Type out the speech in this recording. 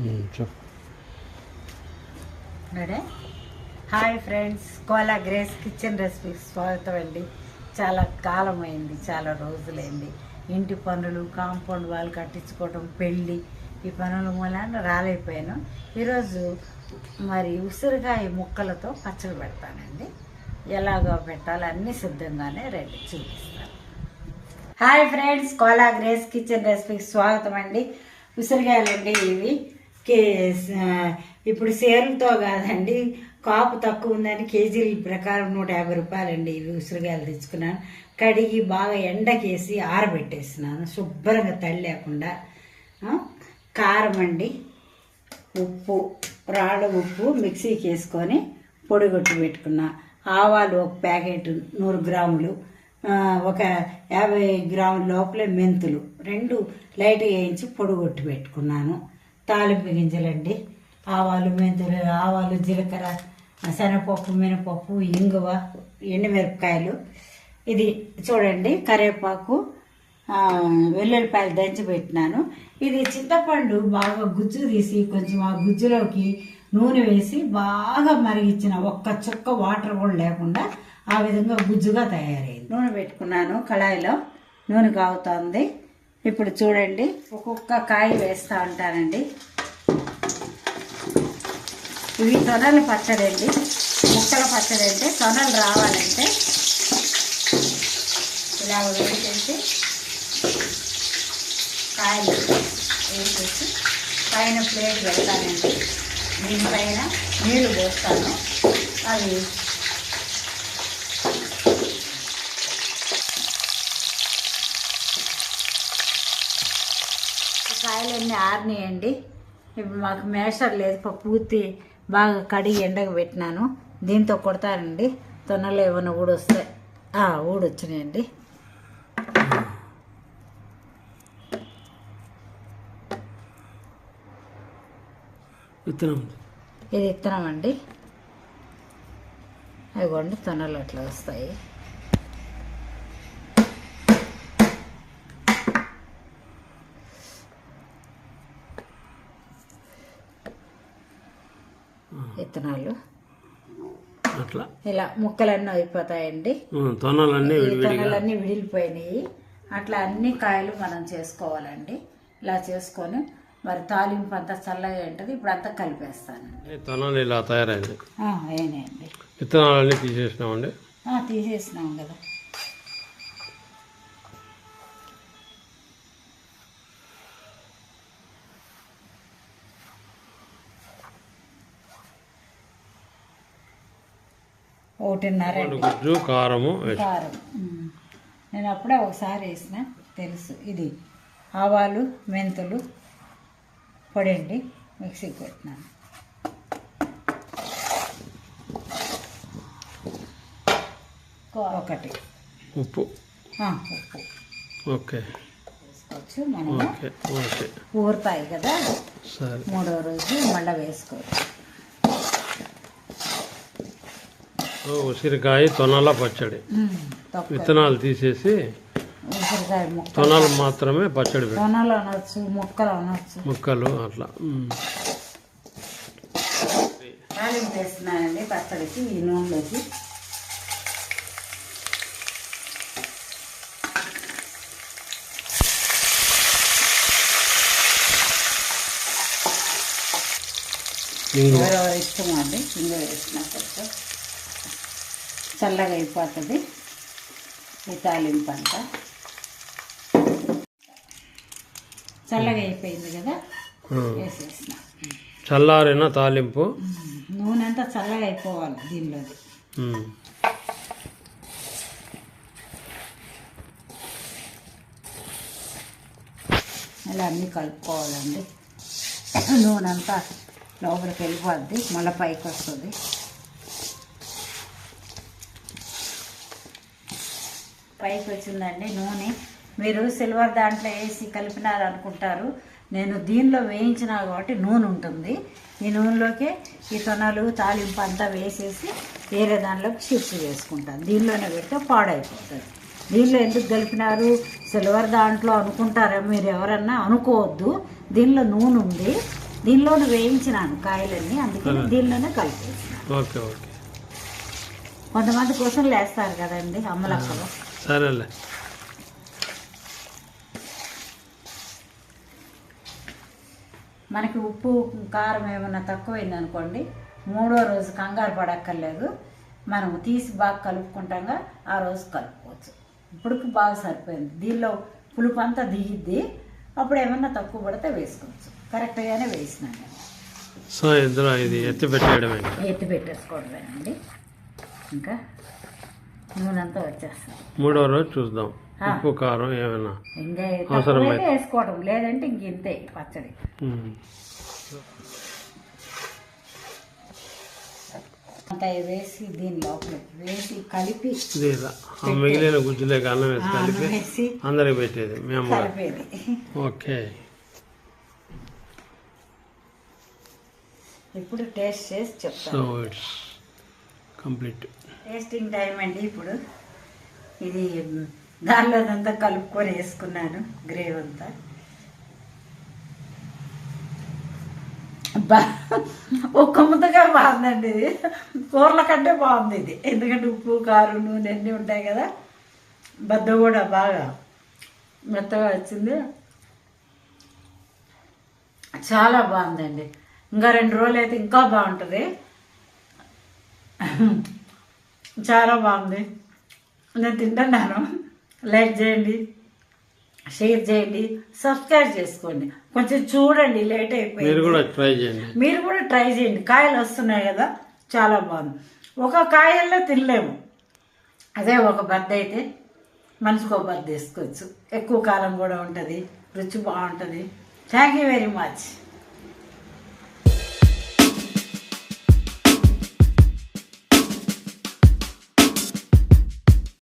ఉమ్, hi friends Kola Grace kitchen recipes స్వాగతం అండి. చాలా కాలం అయింది చాలా రోజులైంది. ఇంటి పనులు కాంపౌండ్ వాళ్ళు కట్టించుకోవడం పెళ్ళి ఈ పనుల మూలాన రాలేకపోయాను. ఈరోజు మరి ఉసిరికాయ ముక్కలతో పచ్చడి పెడతానండి. ఎలాగో పెట్టాలో అన్నీ సిద్ధంగానే రెడీ చూపిస్తాను. Hi friends Kola Grace kitchen రెసిపీకి స్వాగతం అండి. ఉసిరికాయలండి ఇవి కే ఇప్పుడు సేరుతో కాదండి కాపు తక్కువ ఉందని కేజీల ప్రకారం నూట యాభై రూపాయలండి ఇవి ఉసిరికాయలు తెచ్చుకున్నాను. కడిగి బాగా ఎండకేసి ఆరబెట్టేసినాను శుభ్రంగా తడి లేకుండా కారం అండి ఉప్పు రాళ్ళ ఉప్పు మిక్సీకి వేసుకొని పొడిగొట్టి పెట్టుకున్నా. ఆవాలు ఒక ప్యాకెట్ నూరు గ్రాములు ఒక యాభై గ్రాముల లోపలే మెంతులు రెండు లైట్గా వేయించి పొడిగొట్టి పెట్టుకున్నాను. తాలింపు గింజలండి. ఆవాలు మెంతులు ఆవాలు జీలకర్ర శనగపప్పు మినపప్పు ఇంగువ ఎండుమిరపకాయలు. ఇది చూడండి కరివేపాకు వెల్లుల్లిపాయలు దంచి పెట్టినాను. ఇది చింతపండు బాగా గుజ్జు తీసి కొంచెం ఆ గుజ్జులోకి నూనె వేసి బాగా మరిగించిన ఒక్క చుక్క వాటర్ కూడా లేకుండా ఆ విధంగా గుజ్జుగా తయారైంది. నూనె పెట్టుకున్నాను కళాయిలో. నూనె కాగుతోంది. ఇప్పుడు చూడండి ఒక్కొక్క కాయ వేస్తూ ఉంటానండి. ఇవి తొనలు పచ్చడండి. ముక్కలు ముక్కల పచ్చడి అంటే తొనలు రావాలంటే ఇలా వేసేసి కాయలు వేసేసి పైన ప్లేట్ పెడతానండి. దీనిపైన నీళ్ళు పోస్తాను. అవి కాయలన్నీ ఆరినాయండి. ఇప్పుడు మాకు మేషర్ లేదు పూర్తి బాగా కడిగి ఎండకు పెట్టినాను. దీంతో కొడతానండి తొనలు ఏమైనా ఊడొస్తాయి ఊడొచ్చినాయండి విత్తనం ఇది ఇత్తనం అండి. అదిగోండి తొనలు అట్లా వస్తాయి. విత్తనాలు? అట్లా. ఇలా ముక్కలన్నీ అయిపోతాయండి. తొనలన్నీ విడిలిపోయినాయి. అట్లా అన్ని కాయలు మనం చేసుకోవాలండి. ఇలా చేసుకొని మరి తాలింపు అంతా చల్లగా ఉంటుంది ఇప్పుడు అంతా కలిపేస్తాను. ఈ తొనలు ఇలా తయారైంది అయినాయండి. విత్తనాలన్నీ తీసేసినామండి. తీసేసినాం కదా. ఒకటిన్నర గుజ్జు కారము కారం. నేను అప్పుడే ఒకసారి వేసిన తెలుసు. ఇది ఆవాలు మెంతులు పొడండి మిక్సీకి పెట్టినాను ఒకటి. ఉప్పు. ఆ, ఉప్పు. Okay okay. ఊరుతాయి కదా. సరే. మూడో రోజు మళ్ళీ వేసుకోవచ్చు. ఉసిరికాయ తొనల పచ్చడి. విత్తనాలు తీసేసి తొనలు మాత్రమే పచ్చడి పెట్టి తొనలు అనొచ్చు ముక్కలు అనొచ్చు. ముక్కలు అట్లా. తాలింపు వేస్తున్నానండి పచ్చడికి ఈ నూనెలోకి. ఇంగు. ఎవరెవరు ఇష్టం అండి ఇందులో వేసిన కొంచెం చల్లగా అయిపోతుంది. ఈ తాలింపు అంతా. చల్లగా అయిపోయింది కదా. వేసేసిన. చల్లారిన తాలింపు. నూనె అంతా చల్లగా అయిపోవాలి దీనిలోది. ఉమ్. ఇలా అన్నీ కలుపుకోవాలండి. నూనె అంతా లోపలికి వెళ్ళిపోద్ది. మళ్ళీ పైకి వస్తుంది. పైకి వచ్చిందండి నూనె. మీరు సిల్వర్ దాంట్లో వేసి కలిపినారు అనుకుంటారు నేను దీనిలో వేయించిన కాబట్టి నూనె ఉంటుంది. ఈ నూనెలోకి ఈ తొనలు తాలింపు అంతా వేసేసి వేరే దానిలోకి షిఫ్ట్ చేసుకుంటాను దీనిలోనే పెడితే పాడైపోతుంది. దీనిలో ఎందుకు కలిపినారు? సిల్వర్ దాంట్లో అనుకుంటారా మీరు ఎవరన్నా అనుకోవద్దు. దీనిలో నూనె ఉంది. దీనిలోనే వేయించినాను కాయలన్నీ అందుకని దీనిలోనే ఓకే కొంతమంది కోసం లేస్తారు కదండి అమ్మలక్కలు. సరేలే. మనకి ఉప్పు కారం ఏమైనా తక్కువైంది అనుకోండి మూడో రోజు కంగారు పడక్కర్లేదు. మనం తీసి బాగా కలుపుకుంటాగా ఆ రోజు కలుపుకోవచ్చు. ఇప్పటికి బాగా సరిపోయింది. దీనిలో పులుపు అంతా దిగిద్ది. అప్పుడు ఏమన్నా తక్కువ పడితే వేసుకోవచ్చు. కరెక్ట్గానే వేసినాను నేను. సో ఇది ఎత్తి పెట్టేయడమే ఎత్తి పెట్టేసుకోవడమేనండి. ఇంకా? నూనె అంతా వచ్చేస్తుంది. మూడో రోజు చూద్దాం. ఉప్పు కారం ఏమైనా ఇంకా అవసరమైతే. తక్కువైతే వేసుకోవడం లేదంటే ఇంక ఇంతే పచ్చడి. అంతా వేసి దీని వేసి కలిపి మిగిలిన గుజ్జులేక అన్నం వేసి కలిపి అందరికి పెట్టేది. మేము. కలిపేది. ఓకే. ఇప్పుడు టేస్ట్ చేసి సో చెప్తాను ఇట్స్ కంప్లీట్ టేస్టింగ్ టైం అండి ఇప్పుడు. ఇది దానిలో అంతా కలుపుకొని వేసుకున్నాను గ్రేవ్ అంతా. బా ఒక్క ముద్దగా బాగుందండి ఇది. కూరల కంటే బాగుంది ఇది. ఎందుకంటే ఉప్పు కారు నూనె అన్నీ ఉంటాయి కదా. బద్ద కూడా బాగా మెత్తగా వచ్చింది. చాలా బాగుందండి. ఇంకా రెండు రోజులు అయితే ఇంకా బాగుంటుంది. చాలా బాగుంది. నేను తింటున్నాను. లైక్ చేయండి షేర్ చేయండి సబ్స్క్రైబ్ చేసుకోండి. కొంచెం చూడండి లేట్ మీరు అయిపోయింది కూడా ట్రై చేయండి. మీరు కూడా ట్రై చేయండి. కాయలు వస్తున్నాయి కదా చాలా బాగుంది. ఒక కాయల్లో తినలేము. అదే ఒక బద్ద అయితే మనిషికి ఒక బద్ద వేసుకోవచ్చు. ఎక్కువ కాలం కూడా ఉంటుంది రుచి బాగుంటుంది. Thank you very much